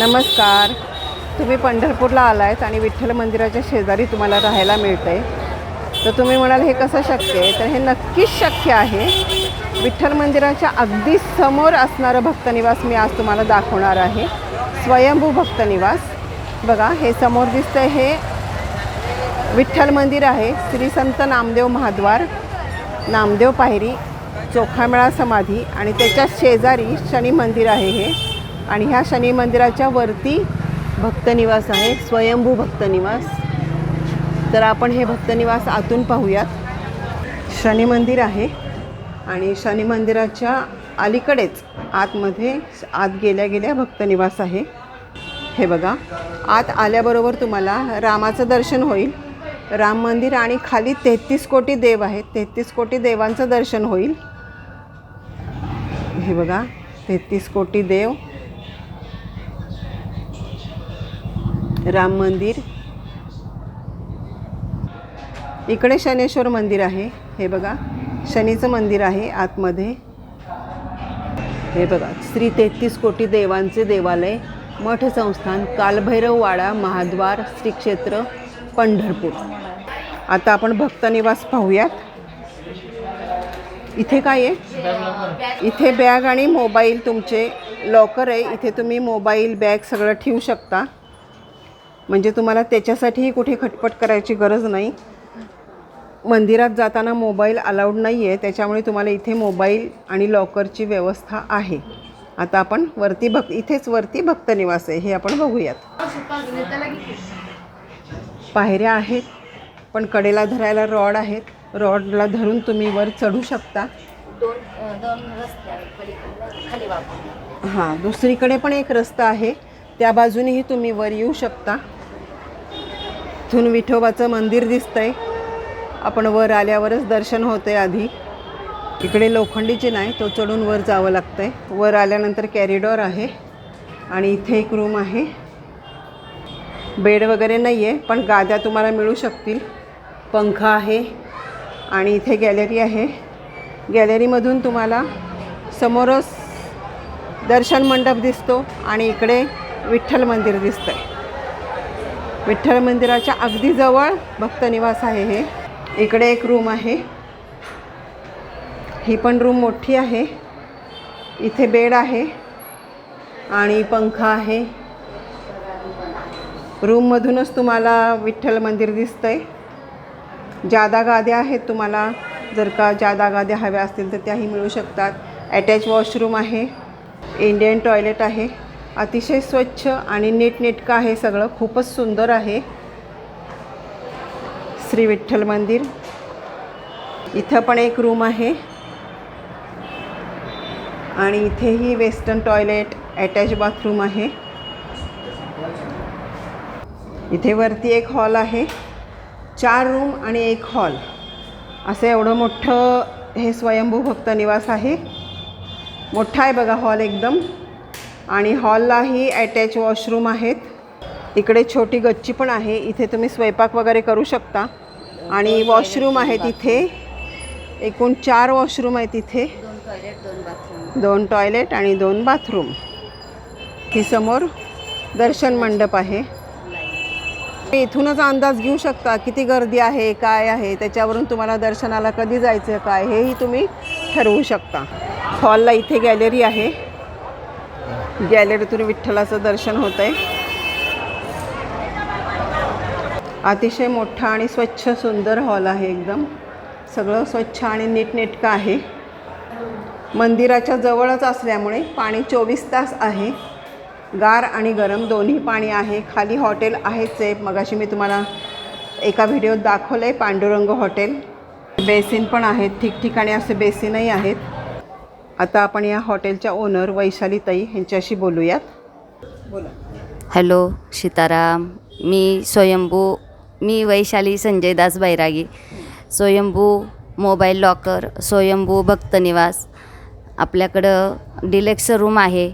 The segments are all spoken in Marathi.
नमस्कार. तुम्ही पंढरपूरला आलायत आणि विठ्ठल मंदिराच्या शेजारी तुम्हाला राहायला मिळतं आहे तर तुम्ही म्हणाल हे कसं शक्य आहे? तर हे नक्कीच शक्य आहे. विठ्ठल मंदिराच्या अगदी समोर असणारं भक्तनिवास मी आज तुम्हाला दाखवणार आहे. स्वयंभू भक्तनिवास. बघा हे समोर दिसतं हे विठ्ठल मंदिर आहे. श्री संत नामदेव महाद्वार नामदेव पायरी चोखामेळा समाधी आणि त्याच्या शेजारी शनी मंदिर आहे हे. आणि ह्या शनी मंदिराच्या वरती भक्तनिवास आहे. स्वयंभू भक्तनिवास तर आपण हे भक्तनिवास आतून पाहूयात. शनी मंदिर आहे आणि शनी मंदिराच्या अलीकडेच आतमध्ये आत गेल्या गेल्या भक्तनिवास आहे. हे बघा आत आल्याबरोबर तुम्हाला रामाचं दर्शन होईल. राम मंदिर आणि खाली तेहतीस कोटी देव आहेत. तेहतीस कोटी देवांचं दर्शन होईल. हे बघा तेहतीस कोटी देव. राम मंदिर. इकडे शनेश्वर मंदिर आहे. हे बघा शनीचं मंदिर आहे आतमध्ये. हे बघा श्री तेहतीस कोटी देवांचे देवालय मठ संस्थान कालभैरववाडा महाद्वार श्री क्षेत्र पंढरपूर. आता आपण भक्तनिवास पाहूयात. इथे काय आहे? इथे बॅग आणि मोबाईल तुमचे लॉकर आहे. इथे तुम्ही मोबाईल बॅग सगळं ठेवू शकता. म्हणजे तुम्हाला त्याच्यासाठीही कुठे खटपट करायची गरज नाही. मंदिरात जाताना मोबाईल अलाउड नाही आहे त्याच्यामुळे तुम्हाला इथे मोबाईल आणि लॉकरची व्यवस्था आहे. आता आपण वरती भक्त इथेच वरती भक्तनिवास आहे हे आपण बघूयात. पायऱ्या आहेत पण कडेला धरायला रॉड आहेत. रॉडला धरून तुम्ही वर चढू शकता. हां दुसरीकडे पण एक रस्ता आहे. त्या बाजूनेही तुम्ही वर येऊ शकता. इथून विठोबाचं मंदिर दिसतंय. आपण वर आल्यावरच दर्शन होते आधी. इकडे लोखंडीची नाही तो चढून वर जावं लागतंय. वर आल्यानंतर कॅरिडॉर आहे आणि इथे एक रूम आहे. बेड वगैरे नाही आहे पण गाद्या तुम्हाला मिळू शकतील. पंखा आहे आणि इथे गॅलरी आहे. गॅलरीमधून तुम्हाला समोरच दर्शन मंडप दिसतो आणि इकडे विठ्ठल मंदिर दिसतं आहे विठ्ठल मंदिराच्या अगदी जवळ भक्तनिवास आहे हे. इकडे एक रूम आहे. ही पण रूम मोठी आहे. इथे बेड आहे आणि पंखा आहे. रूममधूनच तुम्हाला विठ्ठल मंदिर दिसतंय. जादा गाद्या आहेत तुम्हाला. जर का जादा गाद्या हव्या असतील तर त्याही मिळू शकतात. अटॅच वॉशरूम आहे. इंडियन टॉयलेट आहे. अतिशय स्वच्छ आणि नीटनेटकं आहे सगळं. खूपच सुंदर आहे. श्री विठ्ठल मंदिर. इथं पण एक रूम आहे. आणि इथेही वेस्टर्न टॉयलेट अटॅच बाथरूम आहे. इथे वरती एक हॉल आहे. चार रूम आणि एक हॉल असं एवढं मोठं हे स्वयंभू भक्त निवास आहे. मोठा आहे बघा हॉल एकदम. आणि हॉललाही अटॅच वॉशरूम आहेत. इकडे छोटी गच्ची पण आहे. इथे तुम्ही स्वयंपाक वगैरे करू शकता. आणि वॉशरूम आहेत इथे. एकूण चार वॉशरूम आहेत इथे. दोन टॉयलेट दोन बाथरूम दोन टॉयलेट आणि दोन बाथरूम ही समोर दर्शन मंडप आहे. इथूनच अंदाज घेऊ शकता किती गर्दी आहे काय आहे. त्याच्यावरून तुम्हाला दर्शनाला कधी जायचं काय हेही तुम्ही ठरवू शकता. हॉलला इथे गॅलरी आहे. गॅलरीतून विठ्ठलाचं दर्शन होतं आहे अतिशय मोठा आणि स्वच्छ सुंदर हॉल आहे एकदम. सगळं स्वच्छ आणि नीटनेटकं आहे. मंदिराच्या जवळच असल्यामुळे पाणी चोवीस तास आहे. गार आणि गरम दोन्ही पाणी आहे. खाली हॉटेल आहेच आहे. मगाशी मी तुम्हाला एका व्हिडिओत दाखवलं आहे पांडुरंग हॉटेल. बेसिन पण आहेत. ठिकठिकाणी असे बेसिनही आहेत. आता आपण या हॉटेलच्या ओनर वैशाली ताई यांच्याशी बोलूयात. बोला. हॅलो सीताराम. मी स्वयंभू मी वैशाली संजयदास बैरागी. स्वयंभू मोबाईल लॉकर स्वयंभू भक्तनिवास आपल्याकडं डिलेक्स रूम आहे.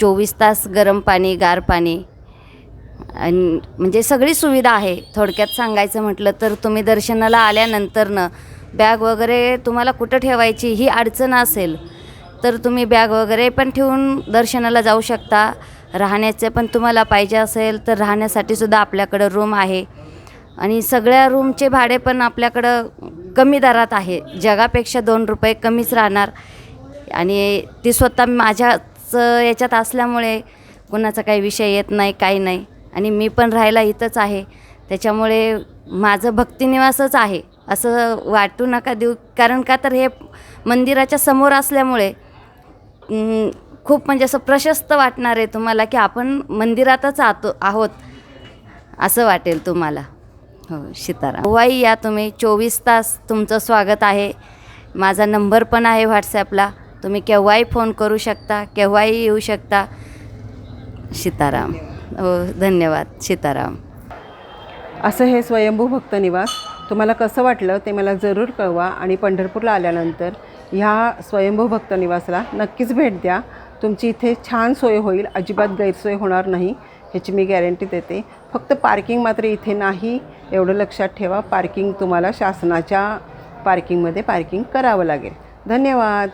चोवीस तास गरम पाणी गार पाणी. आणि म्हणजे सगळी सुविधा आहे. थोडक्यात सांगायचं म्हटलं तर तुम्ही दर्शनाला आल्यानंतरनं बॅग वगैरे तुम्हाला कुठं ठेवायची ही अडचण असेल तर तुम्ही बॅग वगैरे पण ठेवून दर्शनाला जाऊ शकता. राहण्याचे पण तुम्हाला पाहिजे असेल तर राहण्यासाठी सुद्धा आपल्याकडं रूम आहे. आणि सगळ्या रूमचे भाडे पण आपल्याकडं कमी दरात आहे. जगापेक्षा दोन रुपये कमीच राहणार. आणि ती स्वतः माझ्याच याच्यात असल्यामुळे कुणाचा काही विषय येत नाही काही नाही. आणि मी पण राहायला इथंच आहे. त्याच्यामुळे माझं भक्तिनिवासच आहे. असं वाटू नका देऊ. कारण का तर हे मंदिराच्या समोर असल्यामुळे खूप म्हणजे असं प्रशस्त वाटणार आहे तुम्हाला की आपण मंदिरातच आतो आहोत असं वाटेल तुम्हाला. हो सीताराम. वाई या तुम्ही. चोवीस तास तुमचं स्वागत आहे. माझा नंबर पण आहे व्हॉट्सॲपला. तुम्ही केव्हाही फोन करू शकता केव्हाही येऊ शकता. सीताराम. हो धन्यवाद. सीताराम. असं हे स्वयंभू भक्त निवास. तुम्हाला कसं वाटलं ते मला जरूर कळवा आणि पंढरपूरला आल्यानंतर ह्या स्वयंभू भक्त निवासला नक्कीच भेट द्या. तुमची इथे छान सोय होईल अजिबात गैरसोय होणार नाही ह्याची मी गॅरंटी देते. फक्त पार्किंग मात्र इथे नाही एवढं लक्षात ठेवा. पार्किंग तुम्हाला शासनाच्या पार्किंगमध्ये पार्किंग करावं लागेल. धन्यवाद.